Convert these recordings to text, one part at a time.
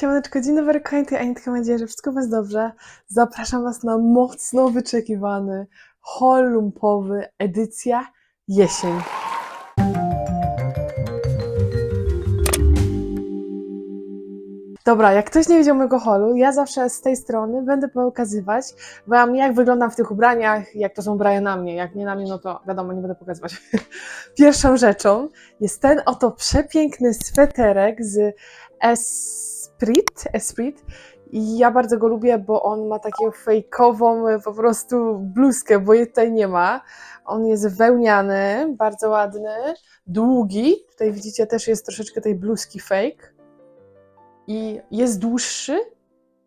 Siemaneczko, dzień dobry, kochani, tutaj Anitka, mam nadzieję, że wszystko Was dobrze. Zapraszam Was na mocno wyczekiwany haul lumpowy, edycja jesień. Dobra, jak ktoś nie widział mojego holu, ja zawsze z tej strony będę pokazywać Wam, jak wyglądam w tych ubraniach, jak to są ubrania na mnie. Jak nie na mnie, no to wiadomo, nie będę pokazywać. Pierwszą rzeczą jest ten oto przepiękny sweterek z Esprit, Esprit. I ja bardzo go lubię, bo on ma taką fejkową e, po prostu bluzkę, bo jej tutaj nie ma. On jest wełniany, bardzo ładny, długi. Tutaj widzicie też jest troszeczkę tej bluzki fake. I jest dłuższy,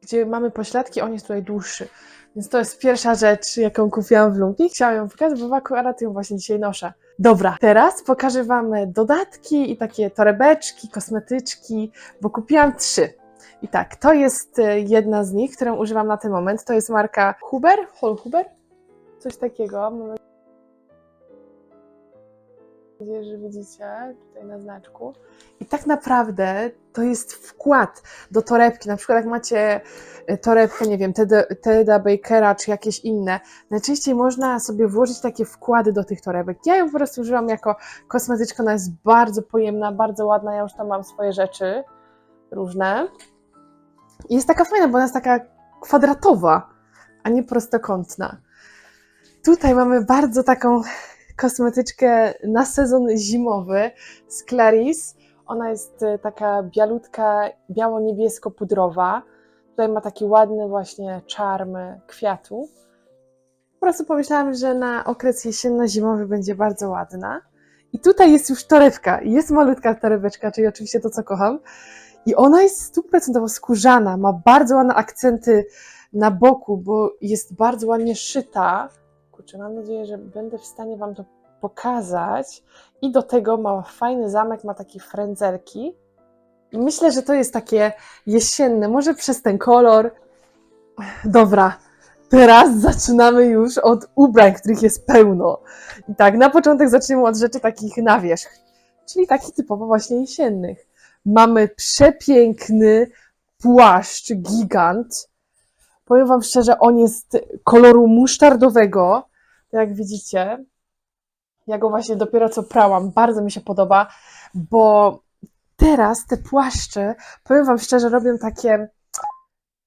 gdzie mamy pośladki, on jest tutaj dłuższy. Więc to jest pierwsza rzecz, jaką kupiłam w Lumpie. Chciałam ją pokazać, bo akurat ją właśnie dzisiaj noszę. Dobra, teraz pokażę Wam dodatki i takie torebeczki, kosmetyczki, bo kupiłam trzy. I tak, to jest e, jedna z nich, którą używam na ten moment. To jest marka Huber, Hol Huber, coś takiego. Nadzieję, że widzicie tutaj na znaczku. I tak naprawdę to jest wkład do torebki. Na przykład jak macie e, torebkę, nie wiem, Teda, Teda Bakera czy jakieś inne, najczęściej można sobie włożyć takie wkłady do tych torebek. Ja ją po prostu używam jako kosmetyczka, ona jest bardzo pojemna, bardzo ładna, ja już tam mam swoje rzeczy różne. I jest taka fajna, bo ona jest taka kwadratowa, a nie prostokątna. Tutaj mamy bardzo taką kosmetyczkę na sezon zimowy z Clarice. Ona jest e, taka bialutka, biało-niebiesko-pudrowa. Tutaj ma taki ładny właśnie czarm kwiatu. Po prostu pomyślałam, że na okres jesienno-zimowy będzie bardzo ładna. I tutaj jest już torebka. Jest malutka torebeczka, czyli oczywiście to, co kocham. I ona jest stuprocentowo skórzana, ma bardzo ładne akcenty na boku, bo jest bardzo ładnie szyta. Kurczę, mam nadzieję, że będę w stanie Wam to pokazać. I do tego ma fajny zamek, ma takie frędzelki. I myślę, że to jest takie jesienne, może przez ten kolor. Dobra, teraz zaczynamy już od ubrań, których jest pełno. I tak, na początek zaczniemy od rzeczy takich na wierzch, czyli takich typowo właśnie jesiennych. Mamy przepiękny płaszcz, gigant. Powiem Wam szczerze, on jest koloru musztardowego, jak widzicie. Ja go właśnie dopiero co prałam, bardzo mi się podoba, bo teraz te płaszcze, powiem Wam szczerze, robią takie,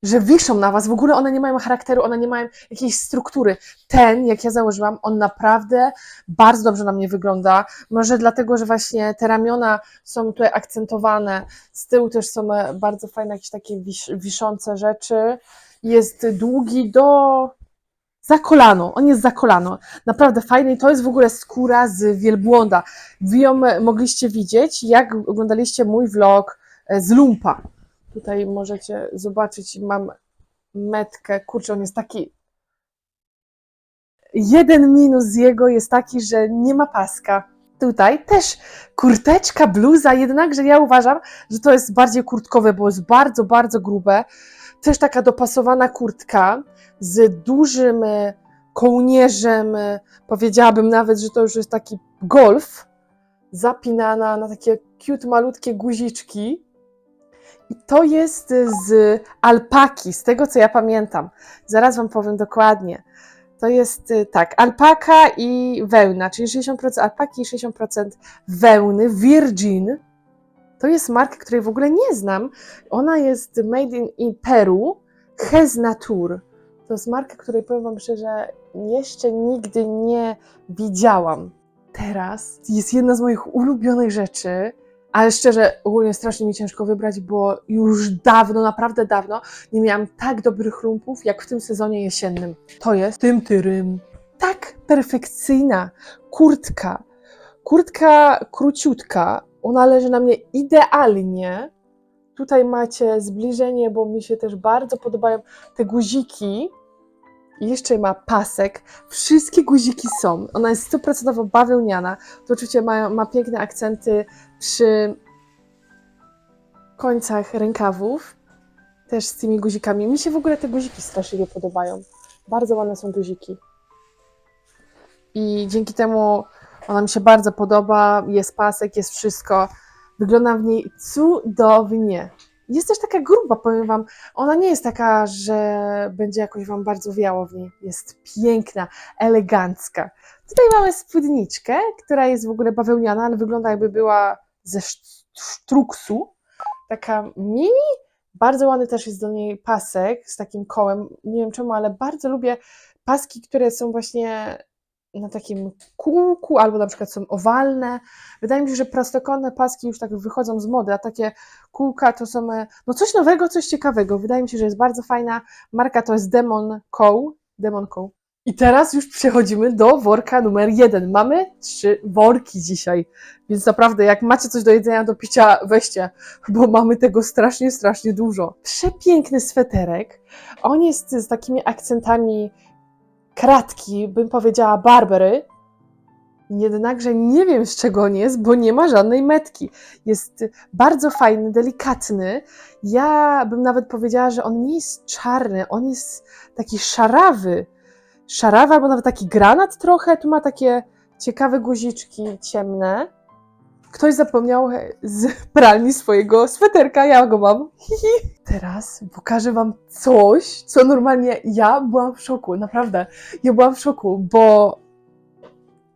że wiszą na Was. W ogóle one nie mają charakteru, one nie mają jakiejś struktury. Ten, jak ja założyłam, on naprawdę bardzo dobrze na mnie wygląda. Może dlatego, że właśnie te ramiona są tutaj akcentowane. Z tyłu też są e, bardzo fajne jakieś takie wisz, wiszące rzeczy. Jest długi do za kolano. On jest za kolano. Naprawdę fajny i to jest w ogóle skóra z wielbłąda. Wy ją e, mogliście widzieć, jak oglądaliście mój vlog e, z lumpa. Tutaj możecie zobaczyć, mam metkę. Kurczę, on jest taki. Jeden minus jego jest taki, że nie ma paska. Tutaj też kurteczka, bluza, jednakże ja uważam, że to jest bardziej kurtkowe, bo jest bardzo, bardzo grube. Też taka dopasowana kurtka z dużym e, kołnierzem, e, powiedziałabym nawet, że to już jest taki golf, zapinana na takie cute, malutkie guziczki. I to jest z alpaki, z tego co ja pamiętam. Zaraz Wam powiem dokładnie. To jest y, tak, alpaka i wełna, czyli 60% alpaki i 60% wełny. Virgin to jest marka, której w ogóle nie znam. Ona jest made in, in Peru. Hez Natur. To jest marka, której powiem Wam szczerze, jeszcze nigdy nie widziałam. Teraz jest jedna z moich ulubionych rzeczy, ale szczerze, ogólnie strasznie mi ciężko wybrać, bo już dawno, naprawdę dawno nie miałam tak dobrych lumpów, jak w tym sezonie jesiennym. To jest tym tyrym. Tak perfekcyjna kurtka. Kurtka króciutka, ona leży na mnie idealnie. Tutaj macie zbliżenie, bo mi się też bardzo podobają te guziki. Jeszcze ma pasek. Wszystkie guziki są. Ona jest stuprocentowo bawełniana. To oczywiście ma, ma piękne akcenty przy końcach rękawów, też z tymi guzikami. Mi się w ogóle te guziki straszliwie podobają. Bardzo ładne są guziki. I dzięki temu ona mi się bardzo podoba. Jest pasek, jest wszystko. Wygląda w niej cudownie. Jest też taka gruba, powiem Wam. Ona nie jest taka, że będzie jakoś Wam bardzo wiało w niej. Jest piękna, elegancka. Tutaj mamy spódniczkę, która jest w ogóle bawełniana, ale wygląda jakby była ze sz- sztruksu. Taka mini. Bardzo ładny też jest do niej pasek z takim kołem. Nie wiem czemu, ale bardzo lubię paski, które są właśnie na takim kółku, albo na przykład są owalne. Wydaje mi się, że prostokątne paski już tak wychodzą z mody, a takie kółka to są e, no coś nowego, coś ciekawego. Wydaje mi się, że jest bardzo fajna. Marka to jest Demon Co. Demon Co. I teraz już przechodzimy do worka numer jeden. Mamy trzy worki dzisiaj, więc naprawdę jak macie coś do jedzenia, do picia, weźcie, bo mamy tego strasznie, strasznie dużo. Przepiękny sweterek. On jest z takimi akcentami kratki, bym powiedziała Barbery. Jednakże nie wiem z czego on jest, bo nie ma żadnej metki. Jest bardzo fajny, delikatny. Ja bym nawet powiedziała, że on nie jest czarny, on jest taki szarawy. Szarawy albo nawet taki granat trochę. Tu ma takie ciekawe guziczki ciemne. Ktoś zapomniał z pralni swojego sweterka, ja go mam. Hihi. Teraz pokażę Wam coś, co normalnie ja byłam w szoku, naprawdę. Ja byłam w szoku, bo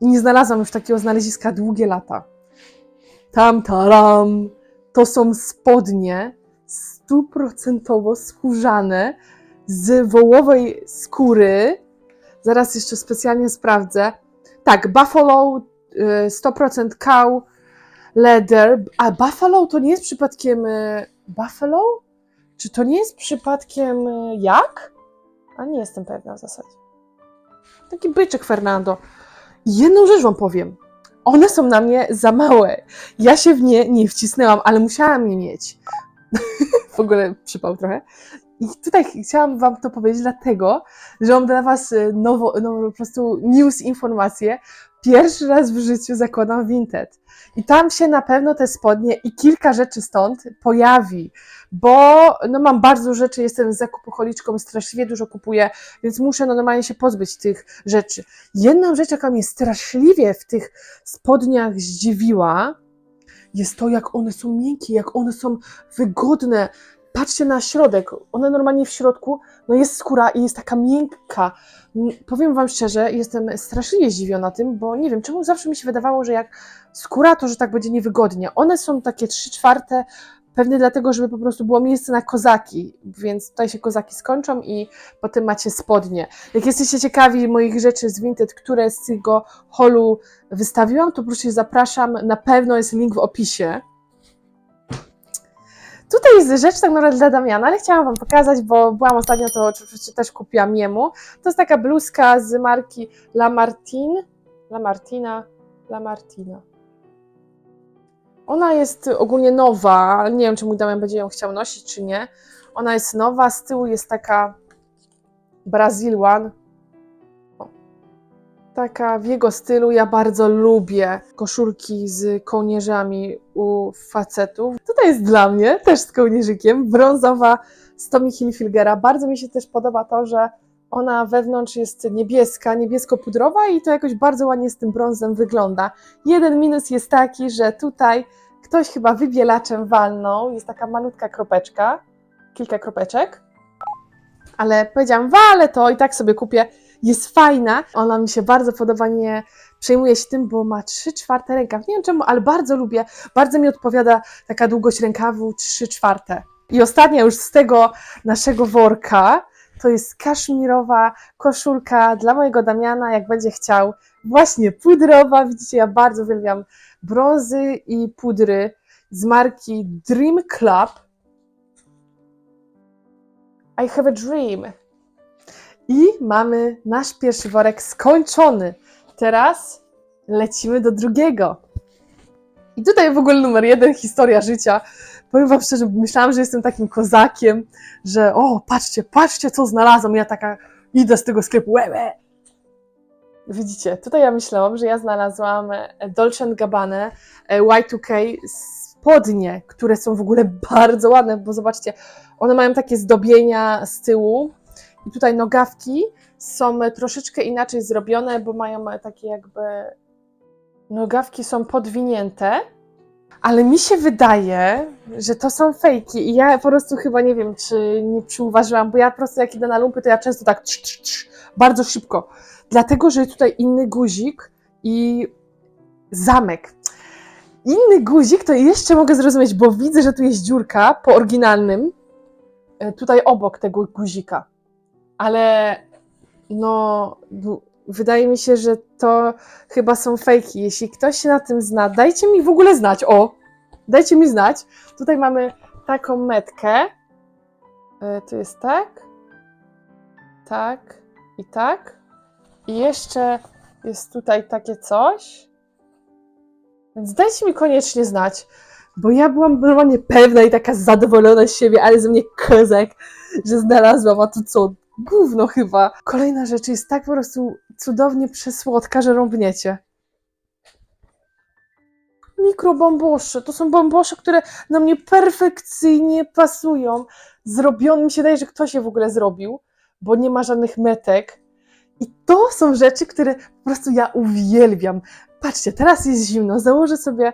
nie znalazłam już takiego znaleziska długie lata. Tam, taram, to są spodnie stuprocentowo skórzane z wołowej skóry. Zaraz jeszcze specjalnie sprawdzę. Tak, Buffalo, y, 100% cow, leather. A Buffalo to nie jest przypadkiem y, Buffalo? Czy to nie jest przypadkiem y, jak? A nie jestem pewna w zasadzie. Taki byczek Fernando. Jedną rzecz wam powiem. One są na mnie za małe. Ja się w nie nie wcisnęłam, ale musiałam je mieć. w ogóle przypał trochę. I tutaj chciałam wam to powiedzieć dlatego, że mam dla was y, nowo, nowo po prostu news, informacje. Pierwszy raz w życiu zakładam Vinted. I tam się na pewno te spodnie i kilka rzeczy stąd pojawi, bo no mam bardzo rzeczy, jestem zakupocholiczką, straszliwie dużo kupuję, więc muszę no normalnie się pozbyć tych rzeczy. Jedną rzecz, jaka mnie straszliwie w tych spodniach zdziwiła, jest to, jak one są miękkie, jak one są wygodne. Patrzcie na środek, one normalnie w środku, no jest skóra i jest taka miękka. Powiem Wam szczerze, jestem straszliwie zdziwiona tym, bo nie wiem, czemu zawsze mi się wydawało, że jak skóra, to że tak będzie niewygodnie. One są takie 3 czwarte, pewnie dlatego, żeby po prostu było miejsce na kozaki, więc tutaj się kozaki skończą i potem macie spodnie. Jak jesteście ciekawi moich rzeczy z Vinted, które z tego holu wystawiłam, to proszę zapraszam, na pewno jest link w opisie. Tutaj jest rzecz tak naprawdę dla Damiana, ale chciałam Wam pokazać, bo byłam ostatnio, to oczywiście też kupiłam jemu. To jest taka bluzka z marki La Martin, La Martina, La Martina. Ona jest ogólnie nowa, nie wiem czy mój Damian będzie ją chciał nosić czy nie. Ona jest nowa, z tyłu jest taka Brazil One. Taka w jego stylu, ja bardzo lubię koszulki z kołnierzami u facetów. Tutaj jest dla mnie, też z kołnierzykiem, brązowa z Tommy Hilfigera. Bardzo mi się też podoba to, że ona wewnątrz jest niebieska, niebiesko-pudrowa i to jakoś bardzo ładnie z tym brązem wygląda. Jeden minus jest taki, że tutaj ktoś chyba wybielaczem walnął, jest taka malutka kropeczka, kilka kropeczek, ale powiedziałam, walę to i tak sobie kupię. Jest fajna, ona mi się bardzo podoba, nie przejmuję się tym, bo ma 3 czwarte rękaw. Nie wiem czemu, ale bardzo lubię, bardzo mi odpowiada taka długość rękawu 3 czwarte. I ostatnia już z tego naszego worka, to jest kaszmirowa koszulka dla mojego Damiana, jak będzie chciał. Właśnie pudrowa, widzicie, ja bardzo uwielbiam brązy i pudry z marki Dream Club. I have a dream. I mamy nasz pierwszy worek skończony. Teraz lecimy do drugiego. I tutaj w ogóle numer jeden, historia życia. Powiem wam szczerze, myślałam, że jestem takim kozakiem, że o, patrzcie, patrzcie, co znalazłam. Ja taka idę z tego sklepu, łe. Widzicie, tutaj ja myślałam, że ja znalazłam e, Dolce Gabbana e, Y2K spodnie, które są w ogóle bardzo ładne, bo zobaczcie, one mają takie zdobienia z tyłu i tutaj nogawki są e, troszeczkę inaczej zrobione, bo mają e, takie jakby nogawki są podwinięte Ale mi się wydaje, że to są fejki i ja po prostu chyba nie wiem, czy nie przyuważyłam, bo ja po prostu jak idę na lumpy, to ja często tak trz, trz, trz, bardzo szybko. Dlatego, że tutaj inny guzik i zamek. Inny guzik to jeszcze mogę zrozumieć, bo widzę, że tu jest dziurka po oryginalnym, e, tutaj obok tego guzika. Ale no, wydaje mi się, że to chyba są fejki. Jeśli ktoś się na tym zna, dajcie mi w ogóle znać. O, dajcie mi znać. Tutaj mamy taką metkę. E, Tu jest tak, tak i tak. I jeszcze jest tutaj takie coś. Więc dajcie mi koniecznie znać, bo ja byłam normalnie pewna i taka zadowolona z siebie, ale ze mnie kozak, że znalazłam, a tu co? Gówno chyba. Kolejna rzecz jest tak po prostu cudownie przesłodka, że rąbniecie. Mikrobombosze. To są bombosze, które na mnie perfekcyjnie pasują. Zrobione, mi się wydaje, że ktoś je w ogóle zrobił, bo nie ma żadnych metek. I to są rzeczy, które po prostu ja uwielbiam. Patrzcie, teraz jest zimno, założę sobie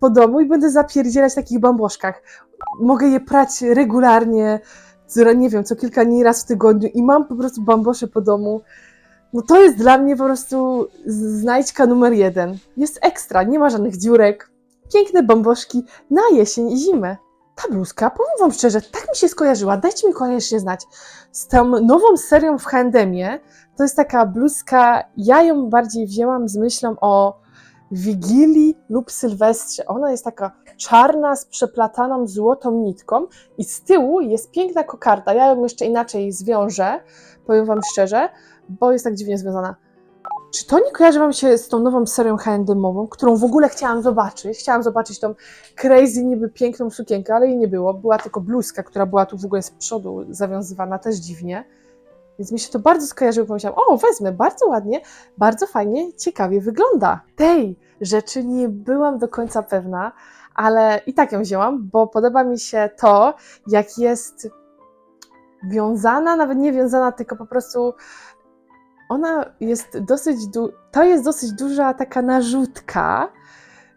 po domu i będę zapierdzielać w takich bamboszkach. Mogę je prać regularnie, co, nie wiem, co kilka dni raz w tygodniu i mam po prostu bambosze po domu. No to jest dla mnie po prostu znajdźka numer jeden. Jest ekstra, nie ma żadnych dziurek. Piękne bamboszki na jesień i zimę. Ta bluzka, powiem wam szczerze, tak mi się skojarzyła, dajcie mi koniecznie znać. Z tą nową serią w Handemie, to jest taka bluzka, ja ją bardziej wzięłam z myślą o Wigilii lub Sylwestrze. Ona jest taka czarna z przeplataną złotą nitką i z tyłu jest piękna kokarda. Ja ją jeszcze inaczej zwiążę, powiem wam szczerze, bo jest tak dziwnie związana. Czy to nie kojarzy wam się z tą nową serią H&M-ową, którą w ogóle chciałam zobaczyć? Chciałam zobaczyć tą crazy, niby piękną sukienkę, ale jej nie było. Była tylko bluzka, która była tu w ogóle z przodu zawiązywana, też dziwnie. Więc mi się to bardzo skojarzyło. Pomyślałam, o, wezmę, bardzo ładnie, bardzo fajnie, ciekawie wygląda. Tej rzeczy nie byłam do końca pewna, ale i tak ją wzięłam, bo podoba mi się to, jak jest wiązana, nawet nie wiązana, tylko po prostu ona jest dosyć, du- to jest dosyć duża taka narzutka.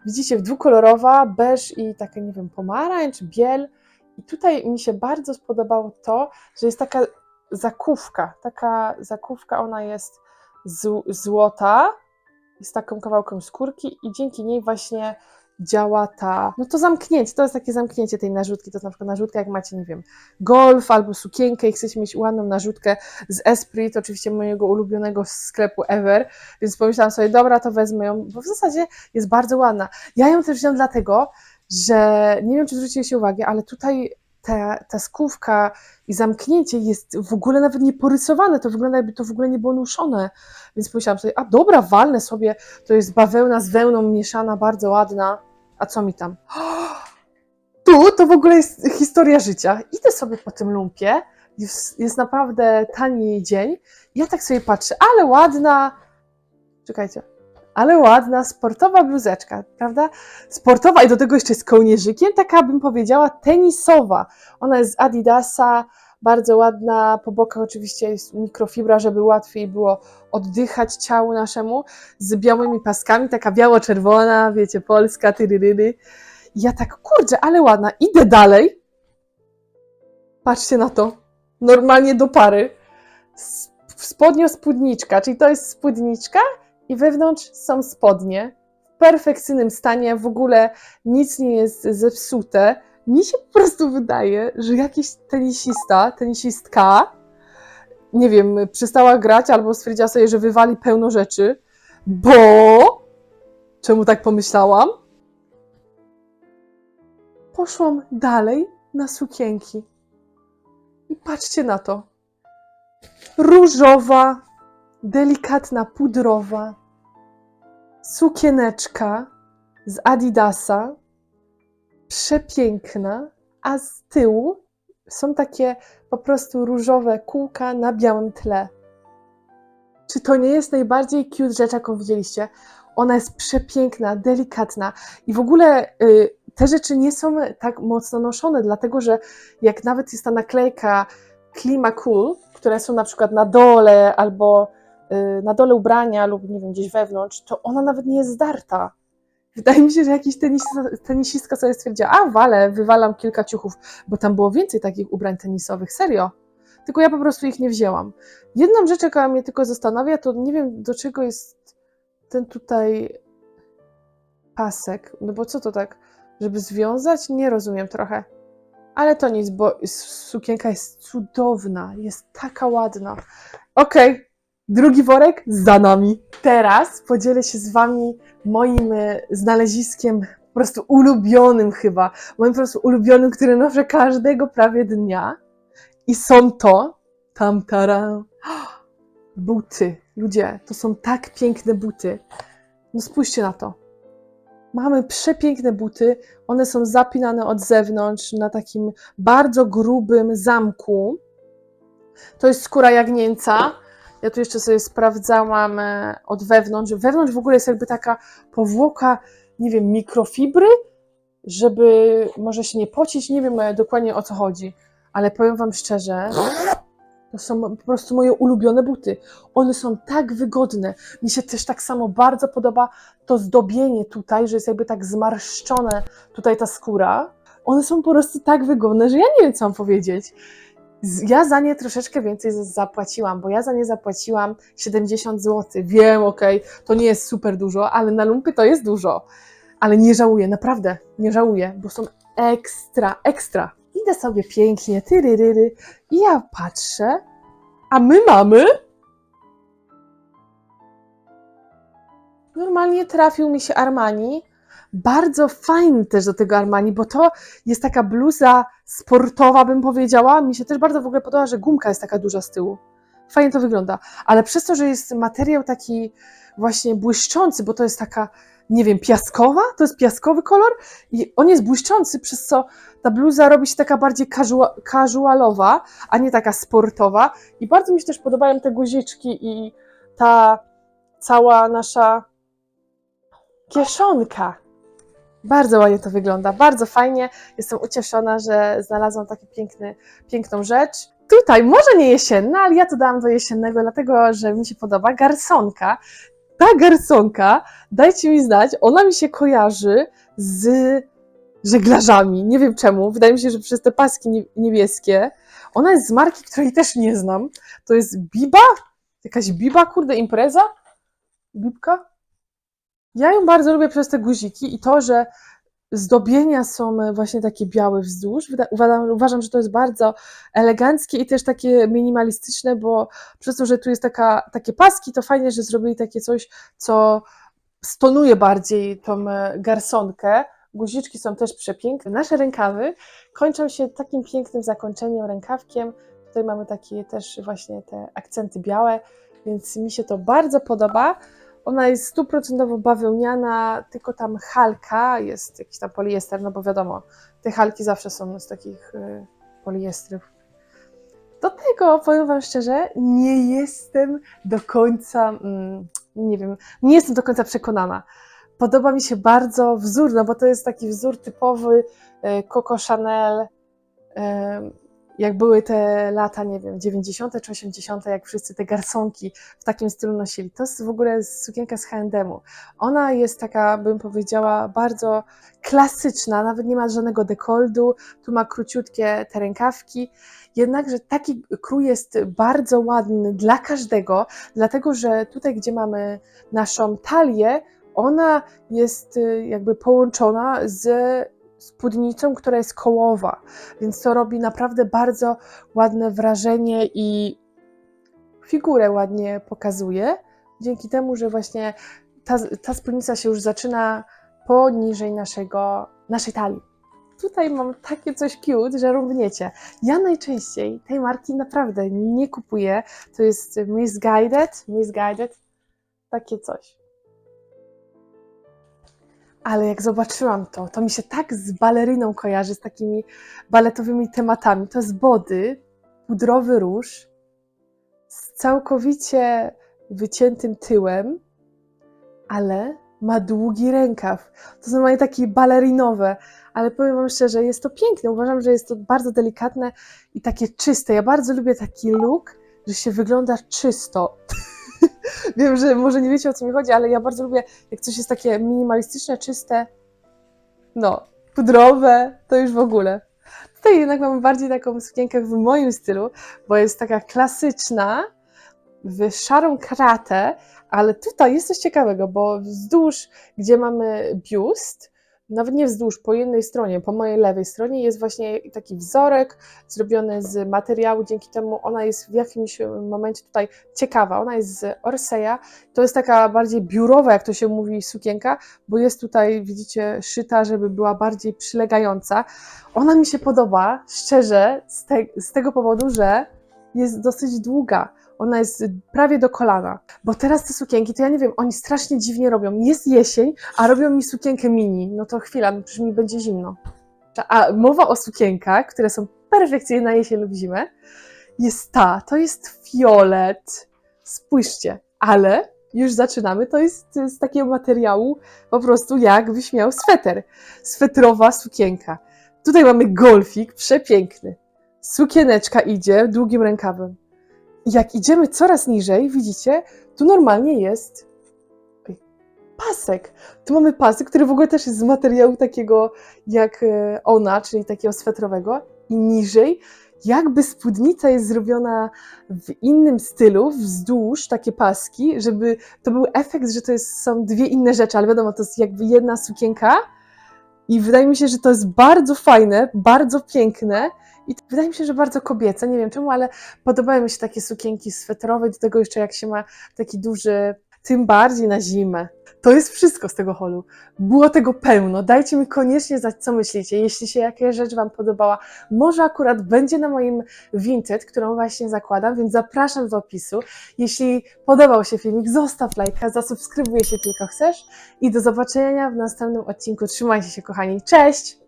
Widzicie, dwukolorowa, beż i taka, nie wiem, pomarańcz, biel. I tutaj mi się bardzo spodobało to, że jest taka zakówka, taka zakówka, ona jest z- złota, jest taką kawałkiem skórki i dzięki niej właśnie działa ta, no to zamknięcie, to jest takie zamknięcie tej narzutki, to jest na przykład narzutka, jak macie, nie wiem, golf albo sukienkę i chcecie mieć ładną narzutkę z Esprit, oczywiście mojego ulubionego sklepu ever, więc pomyślałam sobie, dobra, to wezmę ją, bo w zasadzie jest bardzo ładna. Ja ją też wziąłem dlatego, że nie wiem, czy zwróciliście uwagę, ale tutaj ta, ta skówka i zamknięcie jest w ogóle nawet nie porysowane, to wygląda jakby to w ogóle nie było nuszone, więc pomyślałam sobie, a dobra, walnę sobie, to jest bawełna z wełną mieszana, bardzo ładna, a co mi tam? Tu to w ogóle jest historia życia. Idę sobie po tym lumpie, jest, jest naprawdę tani dzień, ja tak sobie patrzę, ale ładna, czekajcie, ale ładna, sportowa bluzeczka, prawda? Sportowa i do tego jeszcze z kołnierzykiem, taka bym powiedziała tenisowa. Ona jest z Adidasa, bardzo ładna, po bokach oczywiście jest mikrofibra, żeby łatwiej było oddychać ciału naszemu, z białymi paskami, taka biało-czerwona, wiecie, polska, tyryryry. Ja tak, kurczę, ale ładna, idę dalej. Patrzcie na to, normalnie do pary. Spodnio spódniczka, czyli to jest spódniczka i wewnątrz są spodnie w perfekcyjnym stanie, w ogóle nic nie jest zepsute. Mi się po prostu wydaje, że jakiś tenisista, tenisistka, nie wiem, przestała grać albo stwierdziła sobie, że wywali pełno rzeczy, bo... Czemu tak pomyślałam? Poszłam dalej na sukienki. I patrzcie na to. Różowa, delikatna, pudrowa sukieneczka z Adidasa, przepiękna, a z tyłu są takie po prostu różowe kółka na białym tle. Czy to nie jest najbardziej cute rzecz, jaką widzieliście? Ona jest przepiękna, delikatna i w ogóle y, te rzeczy nie są tak mocno noszone, dlatego że jak nawet jest ta naklejka Klima Cool, które są na przykład na dole albo y, na dole ubrania lub nie wiem, gdzieś wewnątrz, to ona nawet nie jest zdarta. Wydaje mi się, że jakiś tenisista, tenisistka sobie stwierdziła, a wale, wywalam kilka ciuchów, bo tam było więcej takich ubrań tenisowych, serio. Tylko ja po prostu ich nie wzięłam. Jedną rzecz, jaka mnie tylko zastanawia, to nie wiem do czego jest ten tutaj pasek. No bo co to tak, żeby związać? Nie rozumiem trochę. Ale to nic, bo sukienka jest cudowna, jest taka ładna. Okej, drugi worek za nami. Teraz podzielę się z wami moim e, znaleziskiem, po prostu ulubionym chyba, moim po prostu ulubionym, który noszę każdego prawie dnia. I są to, tam tara, buty. Ludzie, to są tak piękne buty. No spójrzcie na to. Mamy przepiękne buty. One są zapinane od zewnątrz na takim bardzo grubym zamku. To jest skóra jagnięca. Ja tu jeszcze sobie sprawdzałam e, od wewnątrz. Wewnątrz w ogóle jest jakby taka powłoka, nie wiem, mikrofibry, żeby może się nie pocić. Nie wiem e, dokładnie o co chodzi, ale powiem Wam szczerze, to są po prostu moje ulubione buty. One są tak wygodne. Mi się też tak samo bardzo podoba to zdobienie tutaj, że jest jakby tak zmarszczone tutaj ta skóra. One są po prostu tak wygodne, że ja nie wiem, co mam powiedzieć. Ja za nie troszeczkę więcej zapłaciłam, bo ja za nie zapłaciłam 70 zł. Wiem, okej, to nie jest super dużo, ale na lumpy to jest dużo. Ale nie żałuję, naprawdę, nie żałuję, bo są ekstra, ekstra. Idę sobie pięknie, tyryryry, i ja patrzę, a my mamy. Normalnie trafił mi się Armani. Bardzo fajny też do tego Armani, bo to jest taka bluza sportowa, bym powiedziała. Mi się też bardzo w ogóle podoba, że gumka jest taka duża z tyłu. Fajnie to wygląda. Ale przez to, że jest materiał taki właśnie błyszczący, bo to jest taka, nie wiem, piaskowa, to jest piaskowy kolor i on jest błyszczący, przez co ta bluza robi się taka bardziej casual, casualowa, a nie taka sportowa. I bardzo mi się też podobają te guziczki i ta cała nasza kieszonka. Bardzo ładnie to wygląda, bardzo fajnie. Jestem ucieszona, że znalazłam taką piękną rzecz. Tutaj może nie jesienna, ale ja to dałam do jesiennego, dlatego że mi się podoba garsonka. Ta garsonka, dajcie mi znać, ona mi się kojarzy z żeglarzami. Nie wiem czemu. Wydaje mi się, że przez te paski nie- niebieskie. Ona jest z marki, której też nie znam. To jest Biba? Jakaś Biba, kurde, impreza? Bibka? Ja ją bardzo lubię przez te guziki i to, że zdobienia są właśnie takie białe wzdłuż. Uważam, uważam, że to jest bardzo eleganckie i też takie minimalistyczne, bo przez to, że tu jest taka, takie paski, to fajnie, że zrobili takie coś, co stonuje bardziej tą e, garsonkę. Guziczki są też przepiękne. Nasze rękawy kończą się takim pięknym zakończeniem rękawkiem. Tutaj mamy takie też właśnie te akcenty białe, więc mi się to bardzo podoba. Ona jest stuprocentowo bawełniana, tylko tam halka jest jakiś tam poliester, no bo wiadomo, te halki zawsze są z takich y, poliestrów. Do tego powiem Wam szczerze, nie jestem do końca, mm, nie wiem, nie jestem do końca przekonana. Podoba mi się bardzo wzór, no bo to jest taki wzór typowy e, Coco Chanel, e, jak były te lata, nie wiem, 90. czy 80., jak wszyscy te garsonki w takim stylu nosili. To jest w ogóle sukienka z H&M-u. Ona jest taka, bym powiedziała, bardzo klasyczna, nawet nie ma żadnego dekoldu, tu ma króciutkie te rękawki, jednakże taki krój jest bardzo ładny dla każdego, dlatego że tutaj, gdzie mamy naszą talię, ona jest y, jakby połączona ze spódnicą, która jest kołowa, więc to robi naprawdę bardzo ładne wrażenie i figurę ładnie pokazuje, dzięki temu, że właśnie ta, ta spódnica się już zaczyna poniżej naszego, naszej talii. Tutaj mam takie coś cute, że równiecie. Ja najczęściej tej marki naprawdę nie kupuję. To jest Misguided, Misguided, takie coś. Ale jak zobaczyłam to, to mi się tak z baleriną kojarzy, z takimi baletowymi tematami. To jest body, pudrowy róż, z całkowicie wyciętym tyłem, ale ma długi rękaw. To są moje takie balerinowe, ale powiem Wam szczerze, jest to piękne. Uważam, że jest to bardzo delikatne i takie czyste. Ja bardzo lubię taki look, że się wygląda czysto. Wiem, że może nie wiecie o co mi chodzi, ale ja bardzo lubię, jak coś jest takie minimalistyczne, czyste, no, pudrowe, to już w ogóle. Tutaj jednak mamy bardziej taką sukienkę w moim stylu, bo jest taka klasyczna, w szarą kratę, ale tutaj jest coś ciekawego, bo wzdłuż, gdzie mamy biust, nawet nie wzdłuż, po jednej stronie, po mojej lewej stronie jest właśnie taki wzorek zrobiony z materiału, dzięki temu ona jest w jakimś momencie tutaj ciekawa. Ona jest z Orseya, to jest taka bardziej biurowa, jak to się mówi, sukienka, bo jest tutaj, widzicie, szyta, żeby była bardziej przylegająca. Ona mi się podoba, szczerze, z, te, z tego powodu, że jest dosyć długa. Ona jest prawie do kolana. Bo teraz te sukienki, to ja nie wiem, oni strasznie dziwnie robią. Jest jesień, a robią mi sukienkę mini. No to chwila, no przecież mi będzie zimno. A mowa o sukienkach, które są perfekcyjne na jesień lub zimę, jest ta. To jest fiolet. Spójrzcie, ale już zaczynamy. To jest z takiego materiału po prostu jakbyś miał sweter. Swetrowa sukienka. Tutaj mamy golfik, przepiękny. Sukieneczka idzie długim rękawem. Jak idziemy coraz niżej, widzicie, tu normalnie jest pasek. Tu mamy pasek, który w ogóle też jest z materiału takiego jak e, ona, czyli takiego swetrowego. I niżej, jakby spódnica jest zrobiona w innym stylu, wzdłuż, takie paski, żeby to był efekt, że to jest, są dwie inne rzeczy, ale wiadomo, to jest jakby jedna sukienka. I wydaje mi się, że to jest bardzo fajne, bardzo piękne i wydaje mi się, że bardzo kobiece. Nie wiem czemu, ale podobają mi się takie sukienki sweterowe, do tego jeszcze jak się ma taki duży, tym bardziej na zimę. To jest wszystko z tego holu. Było tego pełno. Dajcie mi koniecznie znać, co myślicie. Jeśli się jakaś rzecz Wam podobała, może akurat będzie na moim Vinted, którą właśnie zakładam, więc zapraszam do opisu. Jeśli podobał się filmik, zostaw lajka, zasubskrybuj, jeśli tylko chcesz i do zobaczenia w następnym odcinku. Trzymajcie się, kochani. Cześć!